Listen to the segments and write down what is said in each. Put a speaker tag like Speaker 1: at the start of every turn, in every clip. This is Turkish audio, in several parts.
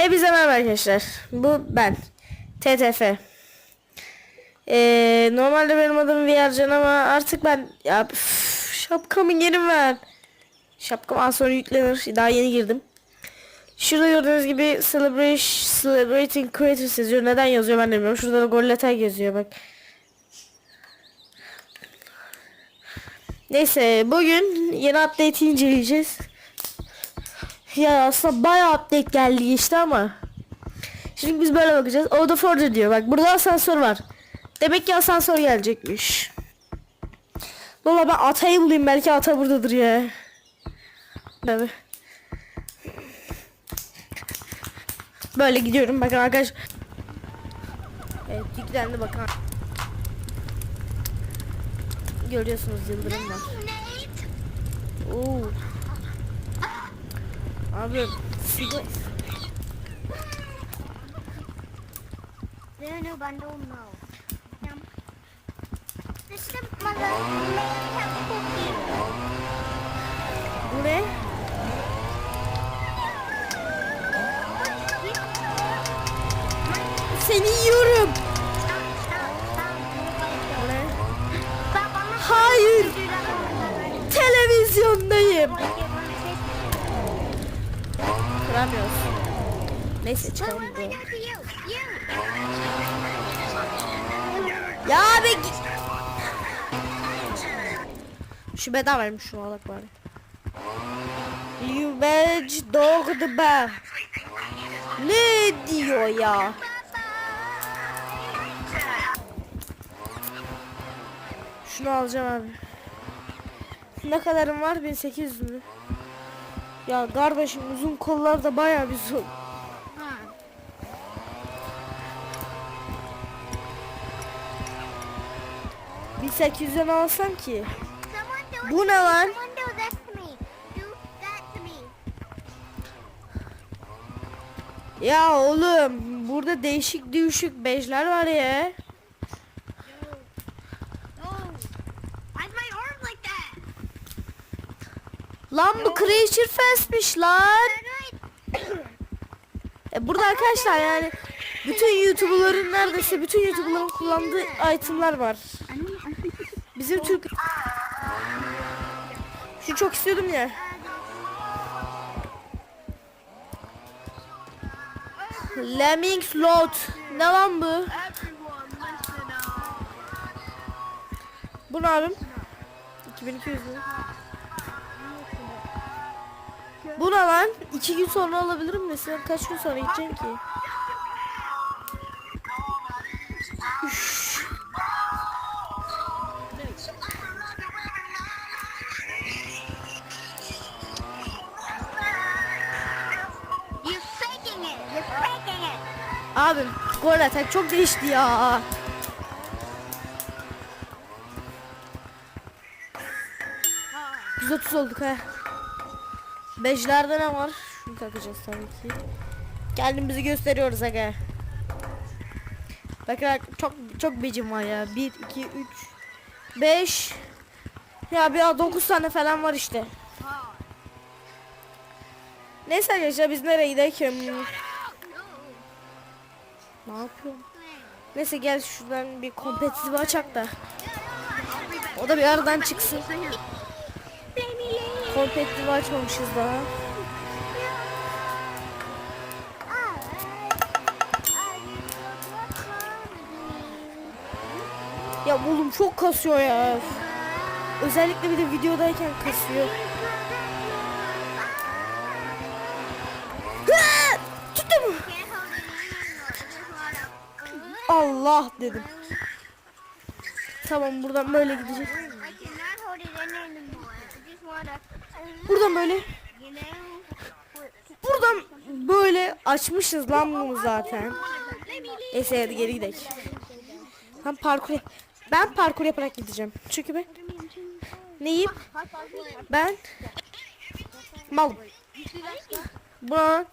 Speaker 1: Hepinize merhaba arkadaşlar. Bu ben. TTF. Ee, normalde benim adım VRCan ama artık ben ya üf, şapkamı geri ver. Şapkam az sonra yüklenir. Daha yeni girdim. Şurada gördüğünüz gibi celebration, celebrating creators yazıyor. Neden yazıyor ben bilmiyorum. Şurada da Golletel yazıyor bak. Neyse bugün yeni update'i inceleyeceğiz. Ya aslında bayağı update geldi işte ama. Şimdi biz böyle bakacağız. Orada Forger diyor. Bak burada asansör var. Demek ki asansör gelecekmiş. Valla ben atayı bulayım. Belki ata buradadır ya. Tabii. Böyle gidiyorum. Bakın arkadaş. Evet yüklendi bakın. Görüyorsunuz yıldırım var. Oo. Abi
Speaker 2: There no bundle, no. Mother
Speaker 1: bu ne? Seni yiyorum. Hayır. Televizyondayım. Kıramıyoruz. Neyse çıkalım. Ya abi gi- Şu bedavaymış şunu alak bari. Lübej doğdu be. Ne diyor ya? Şunu alacağım abi. Ne kadarım var? 1800 mü? Ya kardeşim uzun kollar da bayağı bir zor. Bir 800'den alsam ki. Bu ne lan? Ya oğlum burada değişik düşük bejler var ya.
Speaker 2: No. Why's my arm like that?
Speaker 1: Lan bu Creature Fest'miş lan. E burada arkadaşlar yani bütün YouTuber'ların neredeyse bütün YouTuber'ların kullandığı itemler var. Bizim Türk Şu çok istiyordum ya. Lemming Slot. Ne lan bu? Bu ne abim? 2200 lira. Bu ne lan? İki gün sonra alabilirim de sen kaç gün sonra gideceğim ki?
Speaker 2: İt.
Speaker 1: Abim gol atak çok değişti ya. Biz 30 olduk ha. Bejlerde ne var? Şunu takacağız tabii ki. Kendimizi gösteriyoruz aga. Bakın bak, çok çok becim var ya. 1 2 3 5 Ya bir 9 tane falan var işte. Neyse arkadaşlar biz nereye gidelim? Ne yapıyorum? Neyse gel şuradan bir kompetitif açak da. O da bir aradan çıksın. Kompetitif açmamışız daha. Ya oğlum çok kasıyor ya. Özellikle bir de videodayken kasıyor. Tuttum. Allah dedim. Tamam buradan böyle gidecek. Buradan böyle. Buradan böyle açmışız lan bunu zaten. Neyse hadi geri gidelim. Ben parkur ben parkur yaparak gideceğim. Çünkü ben neyim? Ben malım.
Speaker 2: That.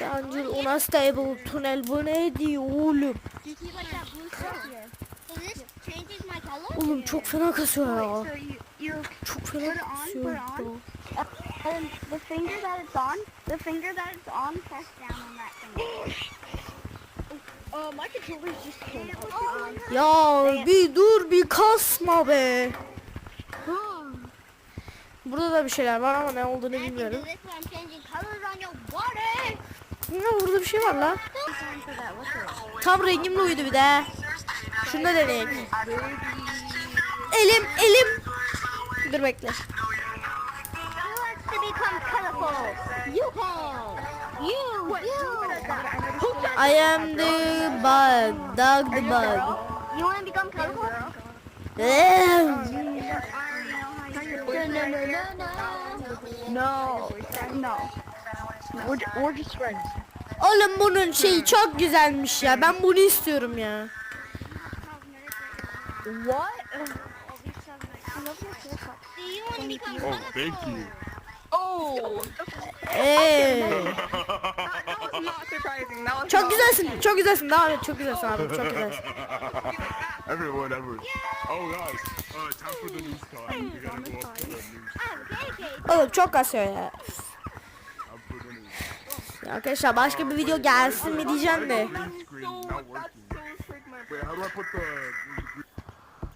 Speaker 1: Danger una stable tunnel bu ne diyor oğlum? Oğlum çok fena kasıyor ya. Çok fena kasıyor ya.
Speaker 2: And the finger that it's on, the finger that it's on, press down on that finger.
Speaker 3: Uh, my controller's just
Speaker 1: Ya bir dur bir kasma be. Burada da bir şeyler var ama ne olduğunu bilmiyorum. Ya burada bir şey var lan. Tam rengimle uydu bir de. Şunu da deneyek. Elim elim. Dur bekle. I am the bug. Dog the bug.
Speaker 2: You want to become colorful? No, no, no,
Speaker 3: we're just friends.
Speaker 1: Oğlum bunun şeyi çok güzelmiş ya. Ben bunu istiyorum ya.
Speaker 3: What?
Speaker 2: Do you want to become
Speaker 4: Oh, thank you.
Speaker 3: Oh,
Speaker 1: Eee.
Speaker 3: that was not surprising. That was
Speaker 1: Çok güzelsin. Çok güzelsin. Devam et. Çok güzelsin abi. Çok güzelsin.
Speaker 4: Everyone, everyone. Oh, guys. Uh, time for the news time. We gotta go up to the news.
Speaker 2: I'm dedicated.
Speaker 1: Oğlum çok kasıyor ya.
Speaker 4: Time for the news.
Speaker 1: Ya Arkadaşlar başka bir video gelsin mi diyeceğim de.
Speaker 3: So my
Speaker 4: Wait, how do I put the...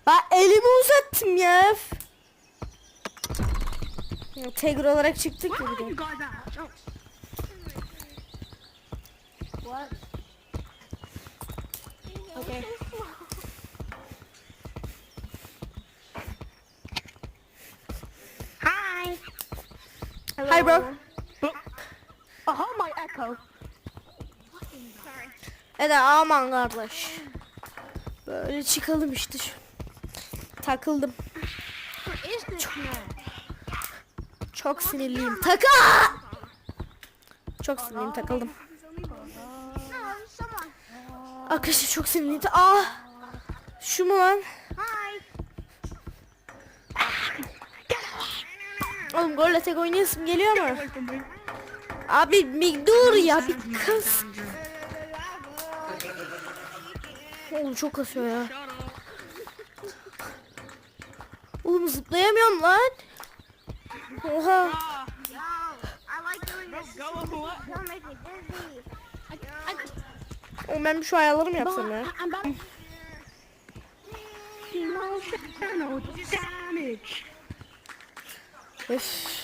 Speaker 1: Ben elimi uzattım ya. Tegr olarak çıktık ya bir de.
Speaker 3: Okay.
Speaker 2: Hi.
Speaker 1: Hi bro.
Speaker 3: Oh, my echo.
Speaker 1: Evet aman kardeş. Böyle çıkalım işte şu. Takıldım.
Speaker 2: Now?
Speaker 1: Çok sinirliyim. Taka! Çok sinirliyim takıldım. Arkadaşlar çok sinirliyim. Ah! Şu mu lan? Oğlum golle tek oynayasım geliyor ama. Abi bir dur ya bir kız. Oğlum çok kasıyor ya. Oğlum zıplayamıyorum lan. Oha. Oğlum ben şu ayarları mı yapsam ya? Öf.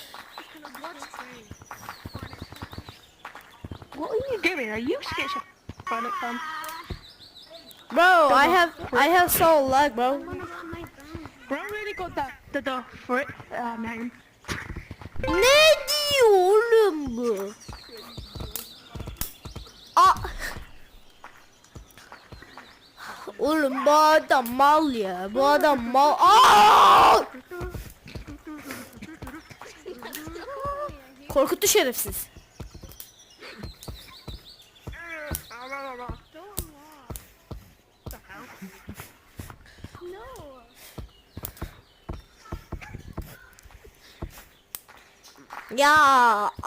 Speaker 3: What are you doing? Are you from?
Speaker 1: Bro, I have I have soul lag bro.
Speaker 3: Bro really got the frick uh, name.
Speaker 1: Ne diyor oğlum bu? Aa. Oğlum bu adam mal ya. Bu adam mal. Aa! Korkuttu şerefsiz.
Speaker 2: No.
Speaker 1: Ya, aa,
Speaker 2: I can hear somebody right next to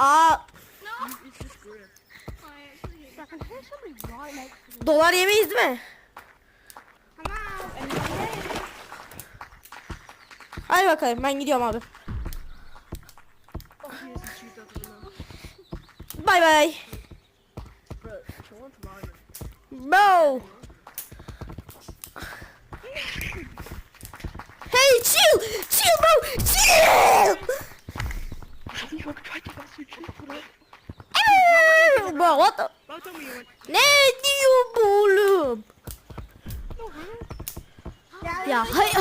Speaker 2: me.
Speaker 1: dolar yemeyiz mi? Hadi bakalım ben gidiyorum abi. Bay bay. Bro. Hey chill. Chill bro. Chill. Bro what the? Ne diyor bu oğlum? Ya hay.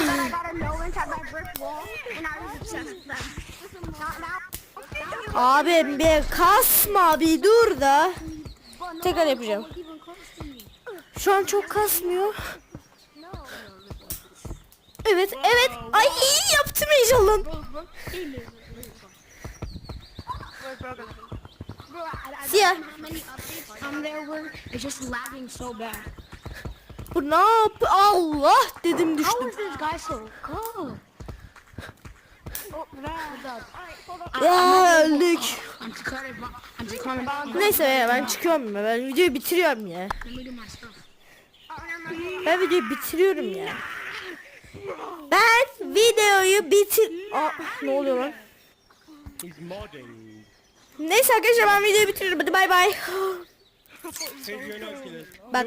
Speaker 1: Abi bir kasma bir dur da. Tekrar yapacağım. Şu an çok kasmıyor. Evet evet. Ay iyi yaptım heyecanlan.
Speaker 2: Bro, I, I
Speaker 1: Siyah.
Speaker 2: don't know how many updates um there were. It's just lagging so bad.
Speaker 1: Bu ne yap? Allah dedim
Speaker 2: How
Speaker 1: düştüm.
Speaker 2: is this guy so good? Oh, that.
Speaker 1: Ya öldük.
Speaker 2: I'm just cutting. I'm just cutting.
Speaker 1: Neyse ya ben çıkıyorum ya. Ben videoyu bitiriyorum ya. Ben videoyu bitiriyorum ya. Ben videoyu bitir... Aa, ne oluyor lan? Neyse arkadaşlar ben videoyu bitiririm. Hadi bay bay. Bak.